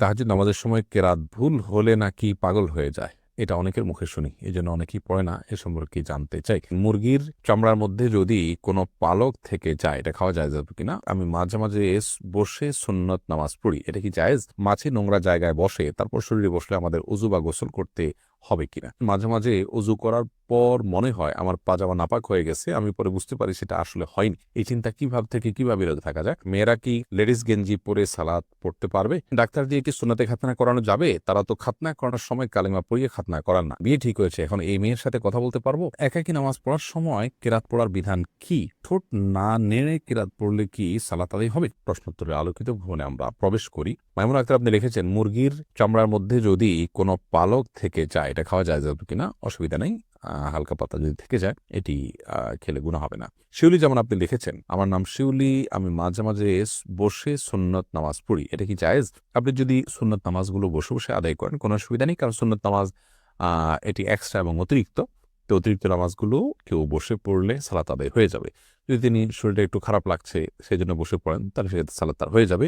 তাহাজুদ নামাজের সময় কেরাত ভুল হলে নাকি পাগল হয়ে যায়? এটা অনেকের মুখে শুনি এই জন্য অনেকেই পড়ে না, এ সম্পর্কে জানতে চাই। মুরগির চামড়ার মধ্যে যদি কোনো পালক থেকে যায়, এটা খাওয়া যায় যাবে কিনা? আমি মাঝে মাঝে বসে সুন্নত নামাজ পড়ি, এটা কি জায়েজ? মাছে নোংরা জায়গায় বসে, তারপর শরীরে বসলে আমাদের উজু বা গোসল করতে হবে কিনা। মাঝে মাঝে উজু করার পর মনে হয় আমার পাজামা নাপাক হয়ে গেছে, আমি পরে বুঝতে পারি সেটা আসলে হয়নি। এই চিন্তা কীভাবে থেকে কীভাবে বিরত থাকা যায়? মেয়েরা কি লেডিস গেঞ্জি পরে সালাদ পড়তে পারবে? ডাক্তার দিয়ে কি সুন্নাতে খাতনা করানো যাবে? তারা তো খাতনা করানোর সময় কালিমা পড়িয়ে খাতনা করান না। বিয়ে ঠিক হয়েছে, এখন এই মেয়ের সাথে কথা বলতে পারব? একাকি নামাজ পড়ার সময় কেরাত পড়ার বিধান কি? ঠোঁট না নেড়ে কেরাত পড়লে কি সালাত আদায় হবে? প্রশ্নোত্তরের আলোকিত ভবনে আমরা প্রবেশ করি। মাইমুন আক্তার আপনি লিখেছেন, মুরগির চামড়ার মধ্যে যদি কোনো পালক থেকে যায় এটা খাওয়া যায় যাবে কিনা, অসুবিধা নেই। হালকা পাতা যদি থেকে যায়, এটি খেলে গুণা হবে না। শিউলি যেমন আপনি লিখেছেন, আমার নাম শিউলি, আমি মাঝে মাঝে বসে সুন্নত নামাজ পড়ি। এটা কি জায়েজ? আপনি যদি সুন্নত নামাজগুলো বসে বসে আদায় করেন, কোনো অসুবিধা নেই, কারণ সুন্নত নামাজ এটি এক্সট্রা এবং অতিরিক্ত। তো অতিরিক্ত নামাজগুলো কেউ বসে পড়লে সালাত আদায় হয়ে যাবে। যদি তিনি শরীরটা একটু খারাপ লাগছে সেই জন্য বসে পড়েন, তাহলে সেক্ষেত্রে সালাত তার হয়ে যাবে।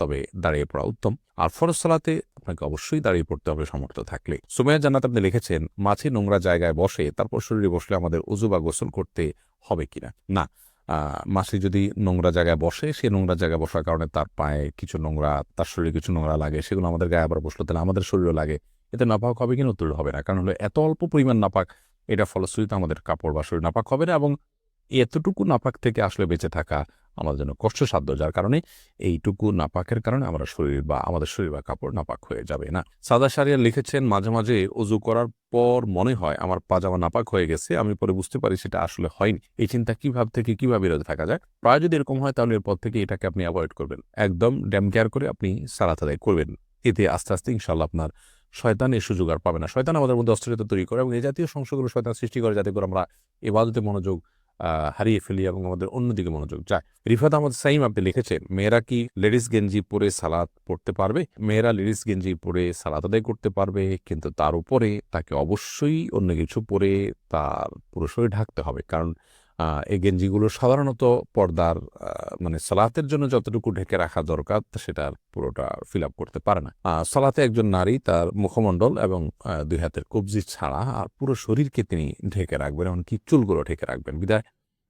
তবে দাঁড়িয়ে পড়া উত্তম। আর ফরজ সালাতে আপনাকে অবশ্যই দাঁড়িয়ে পড়তে হবে সমর্থ থাকলে। সুমাইয়া জান্নাত আপনি লিখেছেন মাছি নোংরা জায়গায় বসে, তারপর শরীরে বসলে আমাদের উজু বা গোসল করতে হবে কিনা? না মাছি যদি নোংরা জায়গায় বসে, সে নোংরা জায়গায় বসার কারণে তার পায়ে কিছু নোংরা, তার শরীরে কিছু নোংরা লাগে, সেগুলো আমাদের গায়ে আবার বসল তাহলে আমাদের শরীরও লাগে। এতে নাপাক হবে কিনা উত্তর হবে না। কারণ হলো এত অল্প পরিমাণ নাপাক, এটা ফলশ্রুতিতে আমাদের কাপড় বা শরীর নাপাক হবে না এবং এতটুকু নাপাক থেকে আসলে বেঁচে থাকা আমাদের জন্য কষ্টসাধ্য, যার কারণে এইটুকু নাপাকের কারণে আমরা শরীর বা আমাদের শরীর বা কাপড় নাপাক হয়ে যাবে, না? সাদা সারিয়া লিখেছেন, মাঝে মাঝে অজু করার পর মনে হয় আমার পাজামা নাপাক হয়ে গেছে, আমি পরে বুঝতে পারি সেটা আসলে হয়নি। এই চিন্তা কীভাবে থেকে, কীভাবে বিরত থাকা যায়? প্রায় যদি এরকম হয় তাহলে এরপর থেকে এটাকে আপনি অ্যাভয়েড করবেন। একদম ড্যাম কেয়ার করে আপনি সারা আদায় করবেন। এতে আস্তে আস্তে ইনশাল্লাহ আপনার শয়তান এই সুযোগ আর পাবে না। শয়তান আমাদের মধ্যে অস্থিরতা তৈরি করে এবং এই জাতীয় সমস্যাগুলো শয়তান সৃষ্টি করে যাতে করে আমরা এবাদতে মনোযোগ হারিয়ে ফেলি এবং আমাদের অন্যদিকে মনোযোগ যায়। রিফাত আহমদ সাইম আপনি লিখেছে মেয়েরা কি লেডিস গেঞ্জি পরে সালাদ পড়তে পারবে? মেয়েরা লেডিস গেঞ্জি পরে সালাদ আদায় করতে পারবে, কিন্তু তার উপরে তাকে অবশ্যই অন্য কিছু পরে তার পুরো শরীর ঢাকতে হবে। কারণ এই গেঞ্জিগুলো সাধারণত পর্দার মানে সালাতের জন্য যতটুকু ঢেকে রাখা দরকার, সেটা পুরোটা ফিল আপ করতে পারে না। সালাতে একজন নারী তার মুখমণ্ডল এবং দুই হাতের কবজি ছাড়া আর পুরো শরীরকে তিনি ঢেকে রাখবেন, এমনকি চুলগুলো ঢেকে রাখবেন। বিদায়।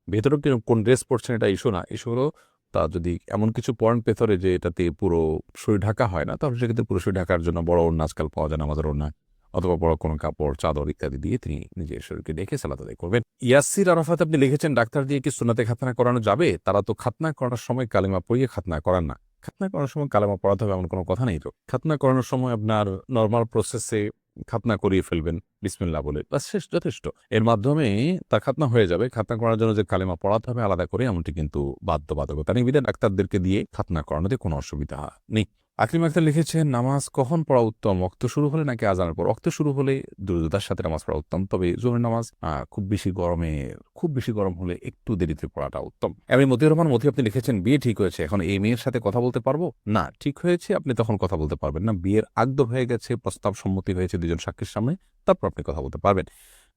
ভেতরে কোন ড্রেস পরছেন এটা ইস্যু না। ইস্যু হলো তা যদি এমন কিছু পয়েন্ট ভেতরে যে এটাতে পুরো শরীর ঢাকা হয় না, তাহলে সেক্ষেত্রে পুরো শরীর ঢাকার জন্য বড় অন্য আজকাল পাওয়া যায় না আমাদের ওড়না অথবা বড় কোনো কাপড়, চাদর ইত্যাদি দিয়ে তিনি নিজের শরীরকে ডেকে সালাত আদায় করবেন। ইয়াসির আরাফাত আপনি লিখেছেন, ডাক্তার দিয়ে কি সুন্নাতে খাতনা করানো যাবে? তারা তো খাতনা করার সময় কালিমা পড়িয়ে খাতনা করান না। খাতনা করার সময় কালিমা পড়াতে হবে এমন কোনো কথা নেই তো? খাতনা করানোর সময় আপনার নর্মাল প্রসেসে খাতনা করিয়ে ফেলবেন, বিসমিল্লাহ বলে। বা শেষ, যথেষ্ট। এর মাধ্যমে তার খাতনা হয়ে যাবে। খাতনা করার জন্য যে কালেমা পড়াতে হবে আলাদা করে, এমনটি কিন্তু বাধ্যবাধকতা নেই। ডাক্তারদেরকে দিয়ে খাতনা করানোতে কোনো অসুবিধা নেই। আকলিম আক্তার লিখেছেন, নামাজ কখন পড়া উত্তম? রক্ত শুরু হলে নাকি আজানের পর? রক্ত শুরু হলে দ্রুততার সাথে নামাজ পড়া উত্তম। তবে জোহরের নামাজ খুব বেশি গরমে, খুব বেশি গরম হলে একটু দেরিতে পড়াটা উত্তম। এমনি মতিউর রহমান মতি আপনি লিখেছেন, বিয়ে ঠিক হয়েছে, এখন এই মেয়ের সাথে কথা বলতে পারব? না, ঠিক হয়েছে, আপনি তখন কথা বলতে পারবেন না। বিয়ের আগদ হয়ে গেছে প্রস্তাব সম্মতি হয়েছে দুজন সাক্ষীর সামনে, তারপর আপনি কথা বলতে পারবেন।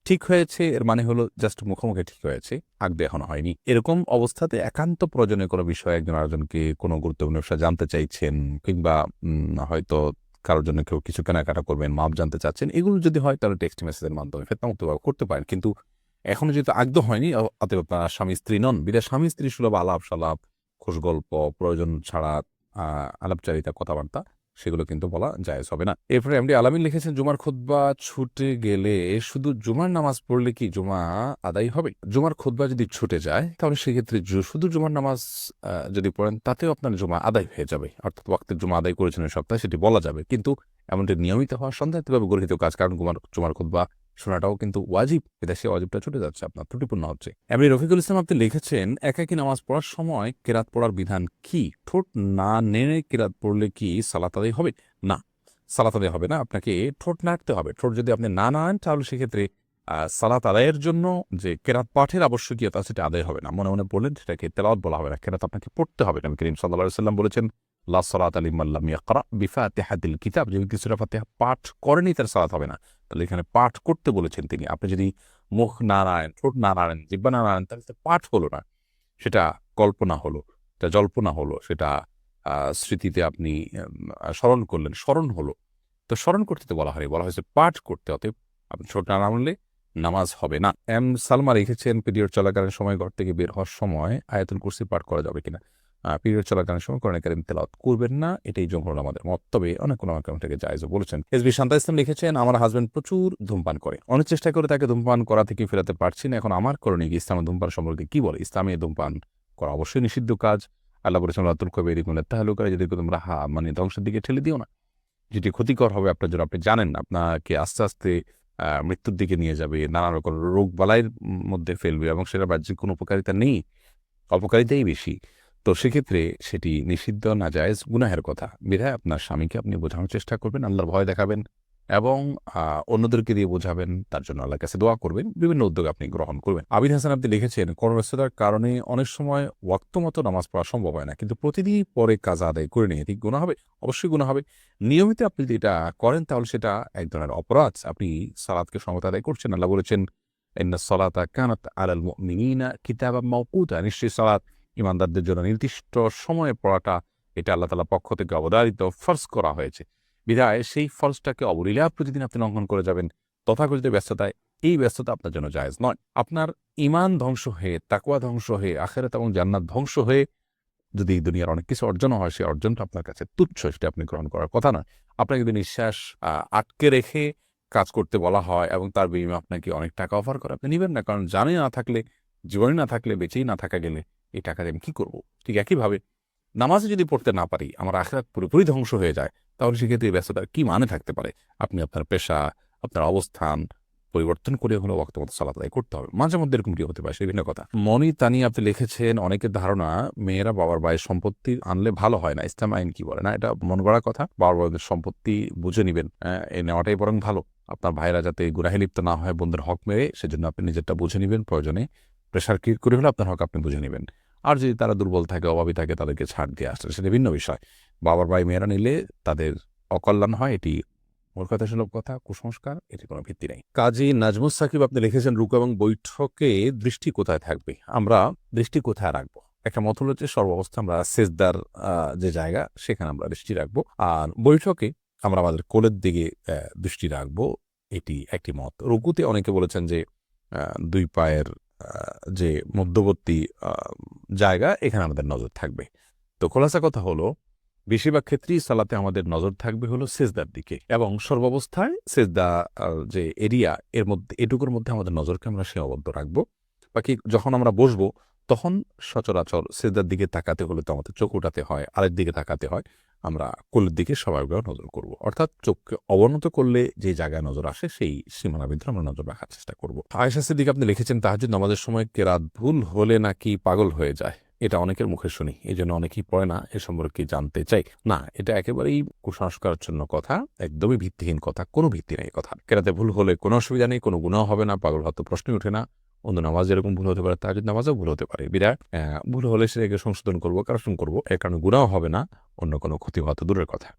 ঠিক হয়েছে, এর মানে হলো জাস্ট মুখোমুখি ঠিক হয়েছে আগদে এখনও হয়নি। এরকম অবস্থাতে একান্ত প্রয়োজনীয় কোনো বিষয়ে একজন আরেকজনকে কোনো গুরুত্বপূর্ণ বিষয় জানতে চাইছেন কিংবা হয়তো কারোর জন্য কেউ কিছু কেনাকাটা করবেন, মাপ জানতে চাচ্ছেন, এগুলো যদি হয় তাহলে টেক্সট মেসেজের মাধ্যমে ফেতনামুক্ত করতে পারেন। কিন্তু এখনও যেহেতু আগদ হয়নি অতএব আপনারা স্বামী স্ত্রী নন বিদায় স্বামী স্ত্রী সুলভ আলাপ সালাপ খোশ গল্প প্রয়োজন ছাড়া আলাপচারিতা, কথাবার্তা সেগুলো কিন্তু বলা জায়েজ হবে না। এরপরে এমডি আলামিন লিখেছেন, জুমার খুদ্া ছুটে গেলে শুধু জুমার নামাজ পড়লে কি জুমা আদায় হবে? জুমার খুতবা যদি ছুটে যায়, তাহলে সেক্ষেত্রে শুধু জুমার নামাজ যদি পড়েন, তাতেও আপনার জুমা আদায় হয়ে যাবে। অর্থাৎ ওয়াক্তের জুমা আদায় করেছেন সপ্তাহে সেটি বলা যাবে। কিন্তু এমনটি নিয়মিত হওয়া সন্দেহিতভাবে গর্হিত কাজ, কারণ জুমার জুমার খুতবা শোনাটাও কিন্তু ওয়াজিব। এটা সে ওয়াজিবটা ছুটে যাচ্ছে, আপনার ত্রুটিপূর্ণ হচ্ছে। এমনি রফিকুল ইসলাম আপনি লিখেছেন, একাকি নামাজ পড়ার সময় কেরাত পড়ার বিধান কি? ঠোঁট না নেড়ে কেরাত পড়লে কি সালাত হবে? না, সালাত হবে না, আপনাকে ঠোঁট নাড়তে হবে। ঠোঁট যদি আপনি না নাড়েন, তাহলে সেক্ষেত্রে সালাত আদায়ের জন্য যে কেরাত পাঠের আবশ্যকীয়তা, সেটা আদায় হবে না। মনে মনে পড়লেন সেটাকে তেলাওয়াত বলা হবে না, কেরাত আপনাকে পড়তে হবে। নবী করিম সাল্লাহ সাল্লাম বলেছেন লা সালাত আলী মাল্লাম ইয়াকরা বিফাতিহাতিল কিতাব। যে ব্যক্তি সূরা ফাতিহা পাঠ করেনি তার সালাত হবে না। তাহলে এখানে পাঠ করতে বলেছেন তিনি। আপনি যদি মুখ না নাড়েন ঠোঁট না নাড়েন জিব্বা না নাড়েন তাহলে পাঠ হলো না। সেটা কল্পনা হলো, সেটা জল্পনা হলো, সেটা স্মৃতিতে আপনি স্মরণ করলেন, স্মরণ হলো। তো স্মরণ করতে তো বলা হয়নি, বলা হয়েছে পাঠ করতে, অতএব আপনি ছোট না নামলে নামাজ হবে না। এম সালমা রেখেছেন পিরিয়ড চলাকালীন সময় ঘর থেকে বের হওয়ার সময় আয়াতুল কুরসি পাঠ করা যাবে কিনা। পিরিয়ড চলাকালীন সময় কোরআন কারিম তেলাওয়াত করবেন না, এটাই জমহর আমাদের মত। তবে অনেক কোনো আমাকে থেকে জায়জও বলেছেন। এস বি শান্তা ইসলাম লিখেছেন, আমার হাজবেন্ড প্রচুর ধূমপান করে। অনেক চেষ্টা করে তাকে ধূমপান করা থেকে ফেরাতে পারছি না। এখন আমার করণীয় কি? ইসলামের ধূমপান সম্পর্কে কি বলে? ইসলামে ধূমপান করা অবশ্যই নিষিদ্ধ কাজ। আল্লাহ বলেছেন রাতুল কবে এরিকুন তাহলুকারে যদি তোমরা হা মানে ধ্বংসের দিকে ঠেলে দিও না, যেটি ক্ষতিকর হবে আপনার জন্য, আপনি জানেন আপনাকে আস্তে আস্তে মৃত্যুর দিকে নিয়ে যাবে, নানা রকম রোগ বালাইয়ের মধ্যে ফেলবে এবং সেটা বাহ্যিক কোনো উপকারিতা নেই। অপকারিতাই বেশি। তো সেক্ষেত্রে সেটি নিষিদ্ধ না জায়েজ গুনাহের কথা। বিধায় আপনার স্বামীকে আপনি বোঝানোর চেষ্টা করবেন, আল্লাহর ভয় দেখাবেন এবং অন্যদেরকে দিয়ে বোঝাবেন, তার জন্য আল্লাহর কাছে দোয়া করবেন, বিভিন্ন উদ্যোগ আপনি গ্রহণ করবেন। আবিদ হাসান আপনি লিখেছেন কর্মব্যস্ততার কারণে অনেক সময় ওয়াক্ত মতো নামাজ পড়া সম্ভব হয় না, কিন্তু প্রতিদিন পরে কাজ আদায় করে নিয়ে ঠিক গুণা হবে, অবশ্যই গুণা হবে। নিয়মিত আপনি যদি এটা করেন, তাহলে সেটা এক ধরনের অপরাধ। আপনি সালাদকে সমত আদায় করছেন, আল্লাহ বলেছেন ইন্না সলাতা কানাত আলাল মুমিনিনা কিতাবা মাওকুতা। নিশ্চয়ই সালাত ইমানদারদের জন্য নির্দিষ্ট সময়ে পড়াটা এটা আল্লাহ তালা পক্ষ থেকে অবধারিত, ফর্জ করা হয়েছে। বিধায় সেই ফর্জটাকে অবলীলা প্রতিদিন আপনি লঙ্ঘন করে যাবেন, তথাকথিত ব্যস্ততায়। এই ব্যস্ততা আপনার জন্য জায়েজ নয়। আপনার ইমান ধ্বংস হয়ে তাকুয়া ধ্বংস হয়ে, আখেরাত এবং জান্নাত ধ্বংস হয়ে যদি এই দুনিয়ার অনেক কিছু অর্জন হয়, সেই অর্জনটা আপনার কাছে তুচ্ছ, সেটা আপনি গ্রহণ করার কথা নয়। আপনাকে যদি নিঃশ্বাস আটকে রেখে কাজ করতে বলা হয় এবং তার বিনিময়ে আপনাকে অনেক টাকা অফার করে, আপনি নেবেন না। কারণ জানে না থাকলে, জীবনে না থাকলে, বেঁচেই না থাকা গেলে এই টাকা দিয়ে আমি কী করব? ঠিক একইভাবে নামাজে যদি পড়তে না পারি, আমার আখরাত পুরোপুরি ধ্বংস হয়ে যায়, তাহলে সেক্ষেত্রে ব্যস্ততার কি মানে থাকতে পারে? আপনি আপনার পেশা, আপনার অবস্থান পরিবর্তন করে হলেও বক্তব্য সালাত আদায় করতে হবে। মাঝে মধ্যে এরকম কি হতে পারে, সেই ভিন্ন কথা। মনি তানি আপনি লিখেছেন, অনেকের ধারণা মেয়েরা বাবার ভাইয়ের সম্পত্তি আনলে ভালো হয় না। ইসলাম আইন কি বলে না? এটা মন গড়া কথা। বাবার ভাইদের সম্পত্তি বুঝে নিবেন এই নেওয়াটাই বরং ভালো। আপনার ভাইরা যাতে গুনাহে লিপ্ত না হয় বোনদের হক মেরে, সেজন্য আপনি নিজেরটা বুঝে নিবেন। প্রয়োজনে প্রেশার ক্রিয়েট করে হলে আপনার হক আপনি বুঝে নেবেন। আর যদি তারা দুর্বল থাকে, অভাবী থাকে, তাদেরকে ছাড় দিয়ে আসতে সেটা ভিন্ন বিষয়। বাবার ভাই মেয়েরা নিলে তাদের অকল্যাণ হয়, এটি কথা সুলভ কথা, কুসংস্কার এটি কোনো ভিত্তি নেই। কাজী নাজমুস সাকিব, আপনি লিখেছেন, রুকু এবং বৈঠকে দৃষ্টি কোথায় থাকবে? আমরা দৃষ্টি কোথায় রাখব? একটা মত হলো যে, সর্বাবস্থা আমরা সেজদার যে জায়গা, সেখানে আমরা দৃষ্টি রাখব। আর বৈঠকে আমরা আমাদের কোলের দিকে দৃষ্টি রাখব, এটি একটি মত। রুকুতে অনেকে বলেছেন যে দুই পায়ের যে মধ্যবর্তী জায়গা, এখানে আমাদের নজর থাকবে। তো খোলাসা কথা হলো, বেশিরভাগ ক্ষেত্রেই সালাতে আমাদের নজর থাকবে হলো সেজদার দিকে এবং সর্বাবস্থায় সেজদা যে এরিয়া, এর মধ্যে, এটুকুর মধ্যে আমাদের নজরকে আমরা সীমাবদ্ধ রাখব। বাকি যখন আমরা বসবো, তখন সচরাচর সেজদার দিকে তাকাতে হলে তো আমাদের চোখ উঠাতে হয়, আরেক দিকে তাকাতে হয়। আমরা কোলের দিকে স্বাভাবিকভাবে নজর করব। অর্থাৎ চোখকে অবনত করলে যে জায়গায় নজর আসে, সেই সীমানার ভিতরে আমরা নজর রাখার চেষ্টা করব। আয়সা দিকে আপনি লিখেছেন তাহাজুদ নামাজের সময় কেরাত ভুল হলে নাকি পাগল হয়ে যায়? এটা অনেকের মুখে শুনি এই জন্য অনেকেই পড়ে না, এ সম্পর্কে জানতে চাই। না, এটা একেবারেই কুসংস্কারের জন্য কথা, একদমই ভিত্তিহীন কথা, কোনো ভিত্তি নেই কথা। কেরাতে ভুল হলে কোনো অসুবিধা নেই, কোনো গুণাও হবে না, পাগল হয়তো প্রশ্নই ওঠে না। অন্য নামাজ যেরকম ভুল হতে পারে তাহাজুদ নামাজও ভুল হতে পারে, বিরাট ভুল হলে সেটাকে সংশোধন করব কারেকশন করব, এর কারণে গুণাও হবে না, অন্য কোনো ক্ষতি হওয়া তো দূরের কথা।